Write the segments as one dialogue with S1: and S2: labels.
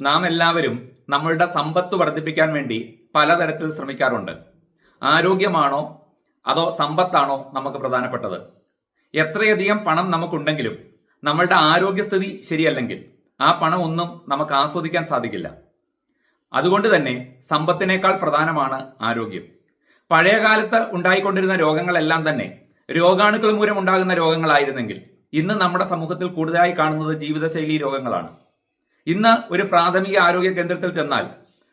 S1: നാം എല്ലാവരും നമ്മളുടെ സമ്പത്ത് വർദ്ധിപ്പിക്കാൻ വേണ്ടി പലതരത്തിൽ ശ്രമിക്കാറുണ്ട്. ആരോഗ്യമാണോ അതോ സമ്പത്താണോ നമുക്ക് പ്രധാനപ്പെട്ടത്? എത്രയധികം പണം നമുക്കുണ്ടെങ്കിലും നമ്മളുടെ ആരോഗ്യസ്ഥിതി ശരിയല്ലെങ്കിൽ ആ പണം ഒന്നും നമുക്ക് ആസ്വദിക്കാൻ സാധിക്കില്ല. അതുകൊണ്ട് തന്നെ സമ്പത്തിനേക്കാൾ പ്രധാനമാണ് ആരോഗ്യം. പഴയ കാലത്ത് ഉണ്ടായിക്കൊണ്ടിരുന്ന രോഗങ്ങളെല്ലാം തന്നെ രോഗാണുക്കൾ മൂലം ഉണ്ടാകുന്ന രോഗങ്ങളായിരുന്നെങ്കിൽ ഇന്ന് നമ്മുടെ സമൂഹത്തിൽ കൂടുതലായി കാണുന്നത് ജീവിതശൈലി രോഗങ്ങളാണ്. ഇന്ന് ഒരു പ്രാഥമിക ആരോഗ്യ കേന്ദ്രത്തിൽ ചെന്നാൽ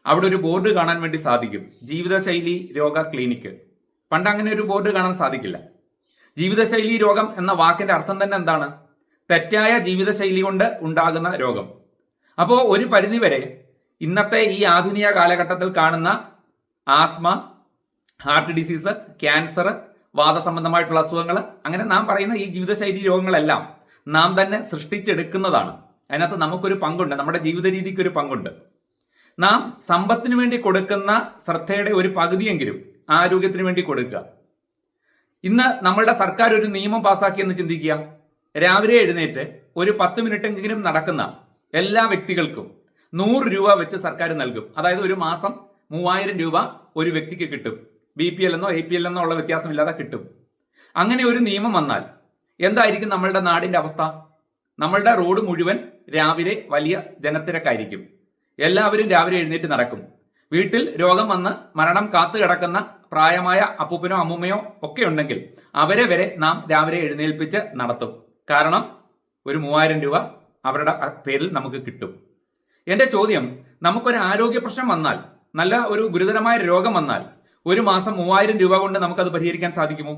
S1: അവിടെ ഒരു ബോർഡ് കാണാൻ വേണ്ടി സാധിക്കും. ജീവിതശൈലി രോഗ ക്ലിനിക്ക് പണ്ട് അങ്ങനെ ഒരു ബോർഡ് കാണാൻ സാധിക്കില്ല. ജീവിതശൈലി രോഗം എന്ന വാക്കിന്റെ അർത്ഥം തന്നെ എന്താണ്? തെറ്റായ ജീവിതശൈലി കൊണ്ട് ഉണ്ടാകുന്ന രോഗം. അപ്പോൾ ഒരു പരിധിവരെ ഇന്നത്തെ ഈ ആധുനിക കാലഘട്ടത്തിൽ കാണുന്ന ആസ്മ ഹാർട്ട് ഡിസീസ് ക്യാൻസർ വാദസംബന്ധമായിട്ടുള്ള അസുഖങ്ങൾ അങ്ങനെ നാം പറയുന്ന ഈ ജീവിതശൈലി രോഗങ്ങളെല്ലാം നാം തന്നെ സൃഷ്ടിച്ചെടുക്കുന്നതാണ്. അതിനകത്ത് നമുക്കൊരു പങ്കുണ്ട് നമ്മുടെ ജീവിത രീതിക്ക് ഒരു പങ്കുണ്ട്. നാം സമ്പത്തിന് വേണ്ടി കൊടുക്കുന്ന ശ്രദ്ധയുടെ ഒരു പകുതിയെങ്കിലും ആരോഗ്യത്തിന് വേണ്ടി കൊടുക്കുക. ഇന്ന് നമ്മളുടെ സർക്കാർ ഒരു നിയമം പാസാക്കിയെന്ന് ചിന്തിക്കുക. രാവിലെ എഴുന്നേറ്റ് ഒരു പത്ത് മിനിറ്റെങ്കിലും നടക്കുന്ന എല്ലാ വ്യക്തികൾക്കും നൂറ് രൂപ വെച്ച് സർക്കാർ നൽകും. അതായത് ഒരു മാസം മൂവായിരം രൂപ ഒരു വ്യക്തിക്ക് കിട്ടും. ബി പി എൽ എന്നോ എ പി എൽ എന്നോ ഉള്ള വ്യത്യാസമില്ലാതെ കിട്ടും. അങ്ങനെ ഒരു നിയമം വന്നാൽ എന്തായിരിക്കും നമ്മളുടെ നാടിന്റെ അവസ്ഥ? നമ്മളുടെ റോഡ് മുഴുവൻ രാവിലെ വലിയ ജനത്തിരക്കായിരിക്കും. എല്ലാവരും രാവിലെ എഴുന്നേറ്റ് നടക്കും. വീട്ടിൽ രോഗം വന്ന് മരണം കാത്തു കിടക്കുന്ന പ്രായമായ അപ്പൂപ്പനോ അമ്മൂമ്മയോ ഒക്കെ ഉണ്ടെങ്കിൽ അവരെ വരെ നാം രാവിലെ എഴുന്നേൽപ്പിച്ച് നടത്തും. കാരണം ഒരു മൂവായിരം രൂപ അവരുടെ പേരിൽ നമുക്ക് കിട്ടും. എന്റെ ചോദ്യം നമുക്കൊരു ആരോഗ്യ പ്രശ്നം വന്നാൽ നല്ല ഒരു ഗുരുതരമായ രോഗം വന്നാൽ ഒരു മാസം മൂവായിരം രൂപ കൊണ്ട് നമുക്കത് പരിഹരിക്കാൻ സാധിക്കുമോ?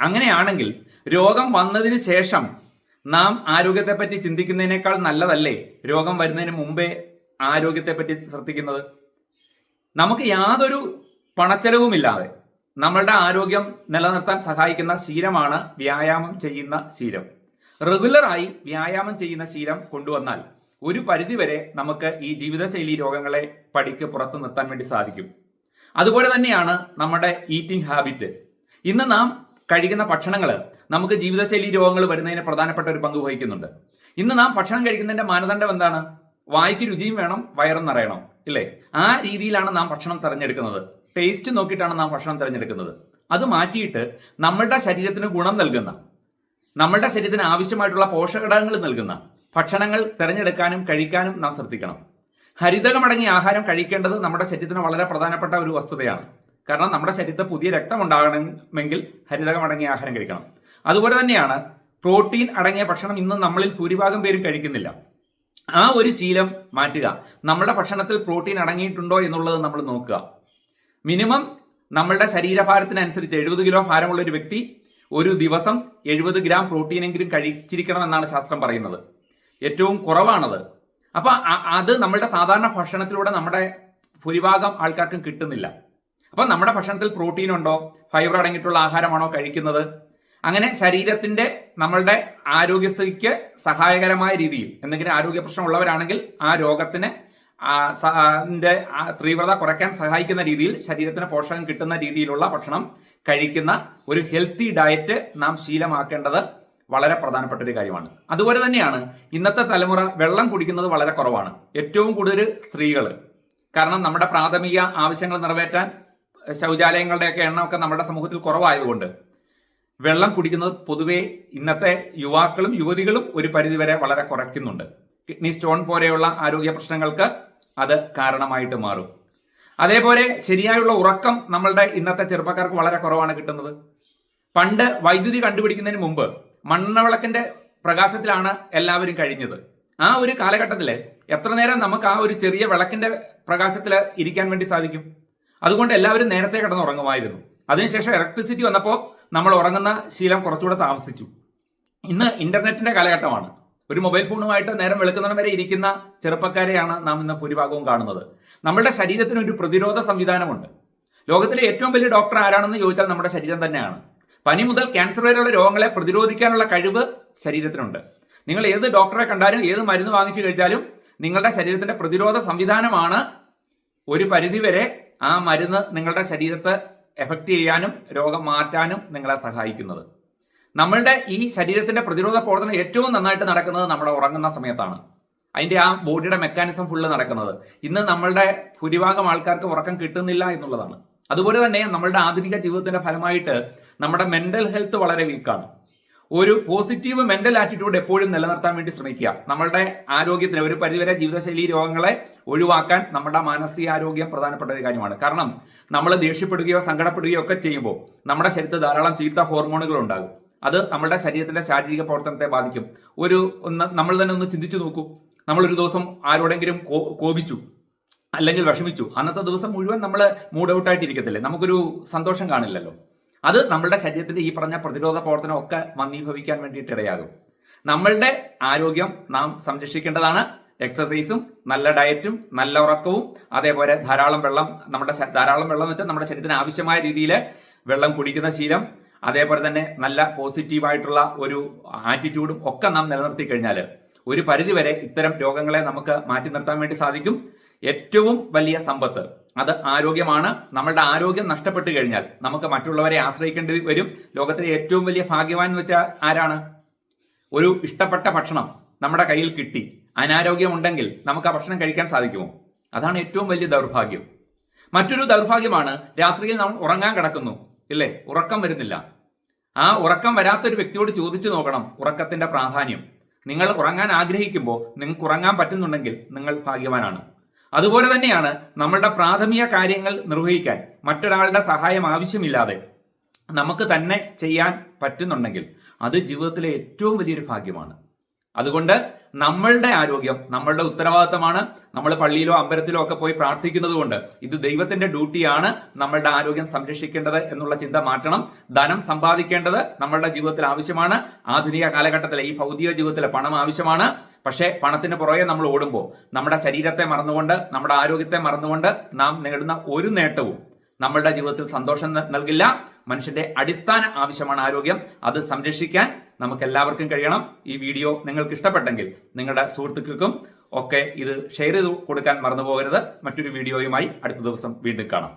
S1: അങ്ങനെയാണെങ്കിൽ രോഗം വന്നതിന് ശേഷം നാം ആരോഗ്യത്തെപ്പറ്റി ചിന്തിക്കുന്നതിനേക്കാൾ നല്ലതല്ലേ രോഗം വരുന്നതിന് മുമ്പേ ആരോഗ്യത്തെപ്പറ്റി ശ്രദ്ധിക്കുന്നത്? നമുക്ക് യാതൊരു പണച്ചെലവുമില്ലാതെ നമ്മളുടെ ആരോഗ്യം നിലനിർത്താൻ സഹായിക്കുന്ന ശീലമാണ് വ്യായാമം ചെയ്യുന്ന ശീലം. റെഗുലറായി വ്യായാമം ചെയ്യുന്ന ശീലം കൊണ്ടുവന്നാൽ ഒരു പരിധിവരെ നമുക്ക് ഈ ജീവിതശൈലി രോഗങ്ങളെ പടിക്ക് പുറത്തു നിർത്താൻ വേണ്ടി സാധിക്കും. അതുപോലെ തന്നെയാണ് നമ്മുടെ ഈറ്റിംഗ് ഹാബിറ്റ് ഇന്ന് നാം കഴിക്കുന്ന ഭക്ഷണങ്ങൾ നമുക്ക് ജീവിതശൈലി രോഗങ്ങൾ വരുന്നതിന് പ്രധാനപ്പെട്ട ഒരു പങ്ക് വഹിക്കുന്നുണ്ട്. ഇന്ന് നാം ഭക്ഷണം കഴിക്കുന്നതിന്റെ മാനദണ്ഡം എന്താണ്? വായിക്ക് രുചിയും വേണം വയറും നിറയണം ഇല്ലേ? ആ രീതിയിലാണ് നാം ഭക്ഷണം തിരഞ്ഞെടുക്കുന്നത്. ടേസ്റ്റ് നോക്കിയിട്ടാണ് നാം ഭക്ഷണം തിരഞ്ഞെടുക്കുന്നത്. അത് മാറ്റിയിട്ട് നമ്മളുടെ ശരീരത്തിന് ഗുണം നൽകുന്ന നമ്മളുടെ ശരീരത്തിന് ആവശ്യമായിട്ടുള്ള പോഷകഘടകങ്ങൾ നൽകുന്ന ഭക്ഷണങ്ങൾ തിരഞ്ഞെടുക്കാനും കഴിക്കാനും നാം ശ്രദ്ധിക്കണം. ഹരിതകമടങ്ങിയ ആഹാരം കഴിക്കേണ്ടത് നമ്മുടെ ശരീരത്തിന് വളരെ പ്രധാനപ്പെട്ട ഒരു വസ്തുതയാണ്. കാരണം നമ്മുടെ ശരീരത്തിൽ പുതിയ രക്തം ഉണ്ടാകണമെങ്കിൽ ഹരിതകമടങ്ങിയ ആഹാരം കഴിക്കണം. അതുപോലെ തന്നെയാണ് പ്രോട്ടീൻ അടങ്ങിയ ഭക്ഷണം ഇന്ന് നമ്മളിൽ ഭൂരിഭാഗം പേരും കഴിക്കുന്നില്ല. ആ ഒരു ശീലം മാറ്റുക. നമ്മുടെ ഭക്ഷണത്തിൽ പ്രോട്ടീൻ അടങ്ങിയിട്ടുണ്ടോ എന്നുള്ളത് നമ്മൾ നോക്കുക. മിനിമം നമ്മളുടെ ശരീരഭാരത്തിനനുസരിച്ച് എഴുപത് കിലോ ഭാരമുള്ള ഒരു വ്യക്തി ഒരു ദിവസം എഴുപത് ഗ്രാം പ്രോട്ടീനെങ്കിലും കഴിച്ചിരിക്കണം എന്നാണ് ശാസ്ത്രം പറയുന്നത്. ഏറ്റവും കുറവാണത്. അപ്പൊ അത് നമ്മളുടെ സാധാരണ ഭക്ഷണത്തിലൂടെ നമ്മുടെ ഭൂരിഭാഗം ആൾക്കാർക്കും കിട്ടുന്നില്ല. അപ്പൊ നമ്മുടെ ഭക്ഷണത്തിൽ പ്രോട്ടീൻ ഉണ്ടോ? ഫൈബർ അടങ്ങിയിട്ടുള്ള ആഹാരമാണോ കഴിക്കുന്നത്? അങ്ങനെ ശരീരത്തിന്റെ നമ്മളുടെ ആരോഗ്യസ്ഥിതിക്ക് സഹായകരമായ രീതിയിൽ എന്തെങ്കിലും ആരോഗ്യ പ്രശ്നമുള്ളവരാണെങ്കിൽ ആ രോഗത്തിന് തീവ്രത കുറയ്ക്കാൻ സഹായിക്കുന്ന രീതിയിൽ ശരീരത്തിന് പോഷകം കിട്ടുന്ന രീതിയിലുള്ള ഭക്ഷണം കഴിക്കുന്ന ഒരു ഹെൽത്തി ഡയറ്റ് നാം ശീലമാക്കേണ്ടത് വളരെ പ്രധാനപ്പെട്ട ഒരു കാര്യമാണ്. അതുപോലെ തന്നെയാണ് ഇന്നത്തെ തലമുറ വെള്ളം കുടിക്കുന്നത് വളരെ കുറവാണ്. ഏറ്റവും കൂടുതൽ സ്ത്രീകൾ കാരണം നമ്മുടെ പ്രാഥമിക ആവശ്യങ്ങൾ നിറവേറ്റാൻ ശൗചാലയങ്ങളുടെയൊക്കെ എണ്ണമൊക്കെ നമ്മുടെ സമൂഹത്തിൽ കുറവായതുകൊണ്ട് വെള്ളം കുടിക്കുന്നത് പൊതുവേ ഇന്നത്തെ യുവാക്കളും യുവതികളും ഒരു പരിധിവരെ വളരെ കുറയ്ക്കുന്നുണ്ട്. കിഡ്നി സ്റ്റോൺ പോലെയുള്ള ആരോഗ്യ പ്രശ്നങ്ങൾക്ക് അത് കാരണമായിട്ട് മാറും. അതേപോലെ ശരിയായുള്ള ഉറക്കം നമ്മളുടെ ഇന്നത്തെ ചെറുപ്പക്കാർക്ക് വളരെ കുറവാണ് കിട്ടുന്നത്. പണ്ട് വൈദ്യുതി കണ്ടുപിടിക്കുന്നതിന് മുമ്പ് മണ്ണവിളക്കിന്റെ പ്രകാശത്തിലാണ് എല്ലാവരും കഴിഞ്ഞത്. ആ ഒരു കാലഘട്ടത്തിൽ എത്ര നേരം നമുക്ക് ആ ഒരു ചെറിയ വിളക്കിന്റെ പ്രകാശത്തിൽ ഇരിക്കാൻ വേണ്ടി സാധിക്കും? അതുകൊണ്ട് എല്ലാവരും നേരത്തെ കിടന്ന് ഉറങ്ങുമായിരുന്നു. അതിനുശേഷം ഇലക്ട്രിസിറ്റി വന്നപ്പോൾ നമ്മൾ ഉറങ്ങുന്ന ശീലം കുറച്ചുകൂടെ താമസിച്ചു. ഇന്ന് ഇന്റർനെറ്റിന്റെ കാലഘട്ടമാണ്. ഒരു മൊബൈൽ ഫോണുമായിട്ട് നേരം വെളുക്കുന്നിടം വരെ ഇരിക്കുന്ന ചെറുപ്പക്കാരെയാണ് നാം ഇന്ന് ഭൂരിഭാഗവും കാണുന്നത്. നമ്മുടെ ശരീരത്തിന് ഒരു പ്രതിരോധ സംവിധാനമുണ്ട്. ലോകത്തിലെ ഏറ്റവും വലിയ ഡോക്ടർ ആരാണെന്ന് ചോദിച്ചാൽ നമ്മുടെ ശരീരം തന്നെയാണ്. പനി മുതൽ ക്യാൻസർ വരെയുള്ള രോഗങ്ങളെ പ്രതിരോധിക്കാനുള്ള കഴിവ് ശരീരത്തിനുണ്ട്. നിങ്ങൾ ഏത് ഡോക്ടറെ കണ്ടാലും ഏത് മരുന്ന് വാങ്ങിച്ചു കഴിച്ചാലും നിങ്ങളുടെ ശരീരത്തിന്റെ പ്രതിരോധ സംവിധാനമാണ് ഒരു പരിധിവരെ ആ മരുന്ന് നിങ്ങളുടെ ശരീരത്തെ എഫക്റ്റ് ചെയ്യാനും രോഗം മാറ്റാനും നിങ്ങളെ സഹായിക്കുന്നത്. നമ്മളുടെ ഈ ശരീരത്തിന്റെ പ്രതിരോധ പ്രവർത്തനം ഏറ്റവും നന്നായിട്ട് നടക്കുന്നത് നമ്മുടെ ഉറങ്ങുന്ന സമയത്താണ്. അതിന്റെ ആ ബോഡിയുടെ മെക്കാനിസം ഫുള്ള് നടക്കുന്നത്. ഇന്ന് നമ്മളുടെ ഭൂരിഭാഗം ആൾക്കാർക്ക് ഉറക്കം കിട്ടുന്നില്ല എന്നുള്ളതാണ്. അതുപോലെ തന്നെ നമ്മളുടെ ആധുനിക ജീവിതത്തിന്റെ ഫലമായിട്ട് നമ്മുടെ മെന്റൽ ഹെൽത്ത് വളരെ വീക്കാണ് ഒരു പോസിറ്റീവ് മെന്റൽ ആറ്റിറ്റ്യൂഡ് എപ്പോഴും നിലനിർത്താൻ വേണ്ടി ശ്രമിക്കുക. നമ്മളുടെ ആരോഗ്യത്തിന് ഒരു പരിധിവരെ ജീവിതശൈലി രോഗങ്ങളെ ഒഴിവാക്കാൻ നമ്മുടെ മാനസികാരോഗ്യം പ്രധാനപ്പെട്ട ഒരു കാര്യമാണ്. കാരണം നമ്മൾ ദേഷ്യപ്പെടുകയോ സങ്കടപ്പെടുകയോ ഒക്കെ ചെയ്യുമ്പോൾ നമ്മുടെ ശരീരത്തിൽ ധാരാളം ചീത്ത ഹോർമോണുകൾ ഉണ്ടാകും. അത് നമ്മുടെ ശരീരത്തിന്റെ ശാരീരിക പ്രവർത്തനത്തെ ബാധിക്കും. ഒരു ഒന്ന് നമ്മൾ തന്നെ ഒന്ന് ചിന്തിച്ചു നോക്കൂ. നമ്മൾ ഒരു ദിവസം ആരോടെങ്കിലും കോപിച്ചു അല്ലെങ്കിൽ വിഷമിച്ചു അന്നത്തെ ദിവസം മുഴുവൻ നമ്മൾ മൂഡ് ഔട്ട് ആയിട്ടിരിക്കത്തില്ലേ നമുക്കൊരു സന്തോഷം കാണില്ലല്ലോ. അത് നമ്മളുടെ ശരീരത്തിന്റെ ഈ പറഞ്ഞ പ്രതിരോധ പ്രവർത്തനം ഒക്കെ മന്ദീഭവിക്കാൻ വേണ്ടിയിട്ട് ഇടയാകും നമ്മളുടെ ആരോഗ്യം നാം സംരക്ഷിക്കേണ്ടതാണ്. എക്സസൈസും നല്ല ഡയറ്റും നല്ല ഉറക്കവും അതേപോലെ ധാരാളം വെള്ളം നമ്മുടെ ധാരാളം വെള്ളം വെച്ചാൽ നമ്മുടെ ശരീരത്തിന് ആവശ്യമായ രീതിയിൽ വെള്ളം കുടിക്കുന്ന ശീലം അതേപോലെ തന്നെ നല്ല പോസിറ്റീവായിട്ടുള്ള ഒരു ആറ്റിറ്റ്യൂഡും ഒക്കെ നാം നിലനിർത്തി കഴിഞ്ഞാൽ ഒരു പരിധിവരെ ഇത്തരം രോഗങ്ങളെ നമുക്ക് മാറ്റി നിർത്താൻ വേണ്ടി സാധിക്കും. ഏറ്റവും വലിയ സമ്പത്ത്. അത് ആരോഗ്യമാണ്. നമ്മളുടെ ആരോഗ്യം നഷ്ടപ്പെട്ടു കഴിഞ്ഞാൽ നമുക്ക് മറ്റുള്ളവരെ ആശ്രയിക്കേണ്ടി വരും. ലോകത്തിലെ ഏറ്റവും വലിയ ഭാഗ്യവാൻ എന്ന് വെച്ചാൽ ആരാണ്? ഒരു ഇഷ്ടപ്പെട്ട ഭക്ഷണം നമ്മുടെ കയ്യിൽ കിട്ടി. അനാരോഗ്യമുണ്ടെങ്കിൽ നമുക്ക് ആ ഭക്ഷണം കഴിക്കാൻ സാധിക്കുമോ? അതാണ് ഏറ്റവും വലിയ ദൗർഭാഗ്യം. മറ്റൊരു ദൗർഭാഗ്യമാണ് രാത്രിയിൽ നമ്മൾ ഉറങ്ങാൻ കിടക്കുന്നു. ഇല്ലേ? ഉറക്കം വരുന്നില്ല. ആ ഉറക്കം വരാത്തൊരു വ്യക്തിയോട് ചോദിച്ചു നോക്കണം. ഉറക്കത്തിന്റെ പ്രാധാന്യം. നിങ്ങൾ ഉറങ്ങാൻ ആഗ്രഹിക്കുമ്പോൾ നിങ്ങൾക്ക് ഉറങ്ങാൻ പറ്റുന്നുണ്ടെങ്കിൽ നിങ്ങൾ ഭാഗ്യവാനാണ്. അതുപോലെ തന്നെയാണ് നമ്മളുടെ പ്രാഥമിക കാര്യങ്ങൾ നിർവഹിക്കാൻ മറ്റൊരാളുടെ സഹായം ആവശ്യമില്ലാതെ നമുക്ക് തന്നെ ചെയ്യാൻ പറ്റുന്നുണ്ടെങ്കിൽ അത് ജീവിതത്തിലെ ഏറ്റവും വലിയൊരു ഭാഗ്യമാണ്. അതുകൊണ്ട് നമ്മളുടെ ആരോഗ്യം നമ്മളുടെ ഉത്തരവാദിത്തമാണ്. നമ്മൾ പള്ളിയിലോ അമ്പലത്തിലോ ഒക്കെ പോയി പ്രാർത്ഥിക്കുന്നത് കൊണ്ട് ഇത് ദൈവത്തിന്റെ ഡ്യൂട്ടിയാണ് നമ്മളുടെ ആരോഗ്യം സംരക്ഷിക്കേണ്ടത് എന്നുള്ള ചിന്ത മാറ്റണം. ധനം സമ്പാദിക്കേണ്ടത് നമ്മളുടെ ജീവിതത്തിൽ ആവശ്യമാണ്. ആധുനിക കാലഘട്ടത്തിലെ ഈ ഭൗതിക ജീവിതത്തിലെ പണം ആവശ്യമാണ്. പക്ഷേ പണത്തിന് പുറകെ നമ്മൾ ഓടുമ്പോൾ നമ്മുടെ ശരീരത്തെ മറന്നുകൊണ്ട് നമ്മുടെ ആരോഗ്യത്തെ മറന്നുകൊണ്ട് നാം നേടുന്ന ഒരു നേട്ടവും നമ്മളുടെ ജീവിതത്തിൽ സന്തോഷം നൽകില്ല. മനുഷ്യന്റെ അടിസ്ഥാന ആവശ്യമാണ് ആരോഗ്യം. അത് സംരക്ഷിക്കാൻ നമുക്ക് എല്ലാവർക്കും കഴിയണം. ഈ വീഡിയോ നിങ്ങൾക്ക് ഇഷ്ടപ്പെട്ടെങ്കിൽ നിങ്ങളുടെ സുഹൃത്തുക്കൾക്കും ഒക്കെ ഇത് ഷെയർ ചെയ്ത് കൊടുക്കാൻ മറന്നു പോകരുത് മറ്റൊരു വീഡിയോയുമായി അടുത്ത ദിവസം വീണ്ടും കാണാം.